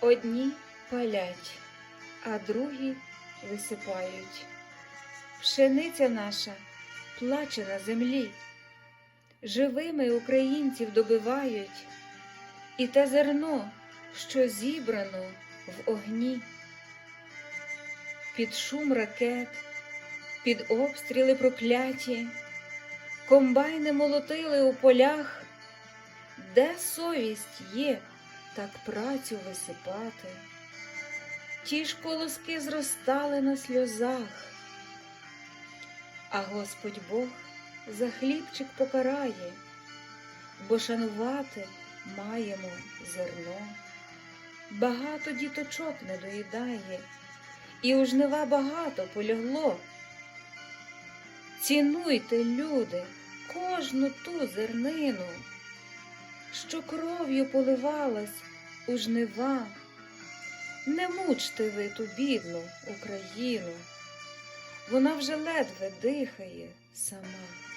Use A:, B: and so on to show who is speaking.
A: Одні палять, а другі висипають. Пшениця наша плаче на землі, живими українців добивають, і те зерно, що зібрано в огні. Під шум ракет, під обстріли прокляті, комбайни молотили у полях, де совість є, так працю висипати. Ті ж колоски зростали на сльозах, а Господь Бог за хлібчик покарає, бо шанувати маємо зерно. Багато діточок не доїдає, і у жнива багато полягло. Цінуйте, люди, кожну ту зернину, що кров'ю поливалась у жнива. Не мучте ви ту бідну Україну, вона вже ледве дихає сама.